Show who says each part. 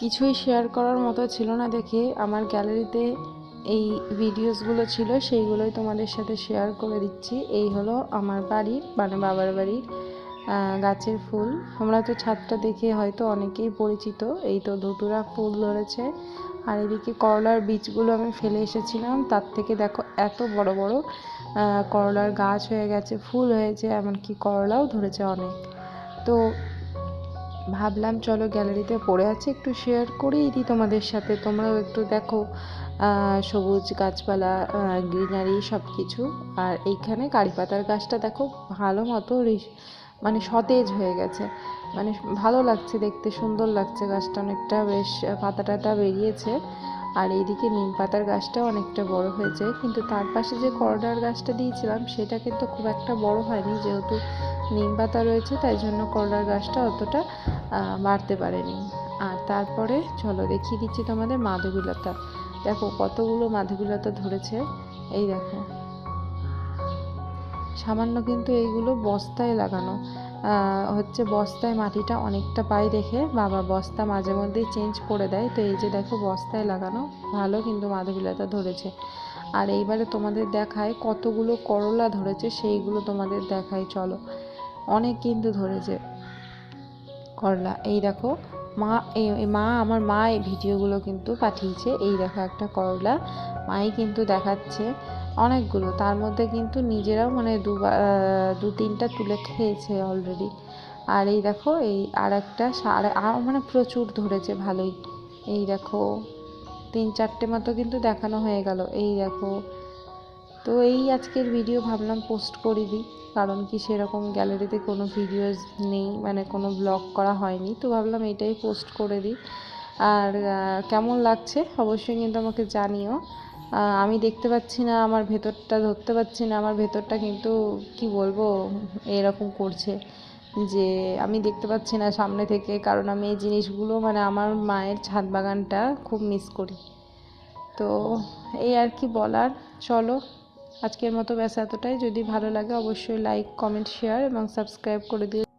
Speaker 1: কিছুই শেয়ার করার মতো ছিল না দেখে আমার গ্যালারিতে এই ভিডিওসগুলো ছিল, সেইগুলোই তোমাদের সাথে শেয়ার করে দিচ্ছি। এই হলো আমার বাড়ির মানে বাবার বাড়ির গাছের ফুল। আমরা তো ছাদটা দেখে হয়তো অনেকেই পরিচিত, এই তো দুটুরা ফুল ধরেছে। আর এদিকে করলার বীজগুলো আমি ফেলে এসেছিলাম, তার থেকে দেখো এত বড় বড় করলার গাছ হয়ে গেছে, ফুল হয়েছে, এমনকি করলাও ধরেছে অনেক। তো ভাবলাম, চলো গ্যালারিতে পড়ে আছে, একটু শেয়ার করেই দিই তোমাদের সাথে। তোমরাও একটু দেখো সবুজ গাছপালা গ্রিনারি সব কিছু আর এইখানে কারি পাতার গাছটা দেখো, ভালো মতো মানে সতেজ হয়ে গেছে। মানে ভালো লাগছে দেখতে, সুন্দর লাগছে গাছটা অনেকটা, বেশ পাতা টাতা বেরিয়েছে। আর এইদিকে নিম পাতার গাছটাও অনেকটা বড় হয়েছে। কিন্তু তার পাশে যে করলার গাছটা দিয়েছিলাম, সেটা কিন্তু খুব একটা বড় হয়নি, যেহেতু নিম পাতা রয়েছে, তাই জন্য করলার গাছটা অতটা বাড়তে পারেনি। আর তারপরে চলো দেখিয়ে দিচ্ছি তোমাদের মাধবীলতা দেখো কতগুলো মাধবীলতা ধরেছে। এই দেখো। সামান্য কিন্তু এইগুলো বস্তায় লাগানো। হচ্ছে বস্তায় মাটিটা অনেকটা পাই দেখে বাবা বস্তা মাঝে মধ্যেই চেঞ্জ করে দেয়। তো এই যে দেখো বস্তায় লাগানো, ভালো কিন্তু মাধবীলতা ধরেছে। আর এইবারে তোমাদের দেখায় কতগুলো করলা ধরেছে, সেইগুলো তোমাদের দেখায়, চলো। অনেক কিন্তু ধরেছে। করলা। এই দেখো, মা মা, আমার মা এই ভিডিওগুলো কিন্তু পাঠিয়েছে। এই দেখো একটা করলা, মাই কিন্তু দেখাচ্ছে অনেকগুলো। তার মধ্যে কিন্তু নিজেরাও মানে দু দু তিনটা তুলে খেয়েছে অলরেডি আর এই দেখো, এই আর একটা মানে প্রচুর ধরেছে, ভালোই। এই দেখো, তিন চারটে মতো কিন্তু দেখানো হয়ে গেল। এই দেখো তো এই আজকের ভিডিও ভাবলাম পোস্ট করে দিই, কারণ কি সেরকম গ্যালারিতে কোনো ভিডিওস নেই মানে কোনো ব্লগ করা হয়নি, তো ভাবলাম এটাই পোস্ট করে দিই। আর কেমন লাগছে অবশ্যই কিন্তু আমাকে জানিও। আমি দেখতে পাচ্ছি না, আমার ভেতরটা ধরতে পারছি না, আমার ভেতরটা কিন্তু কি বলব, এরকম করছে যে আমি দেখতে পাচ্ছি না সামনে থেকে, কারণ আমি এই জিনিসগুলো মানে আমার মায়ের ছাদ বাগানটা খুব মিস করি। তো এই আর কি বলার, চলো আজকের মতো ব্যাস এতটাই। যদি ভালো লাগে অবশ্যই লাইক কমেন্ট শেয়ার এবং সাবস্ক্রাইব করে দিও।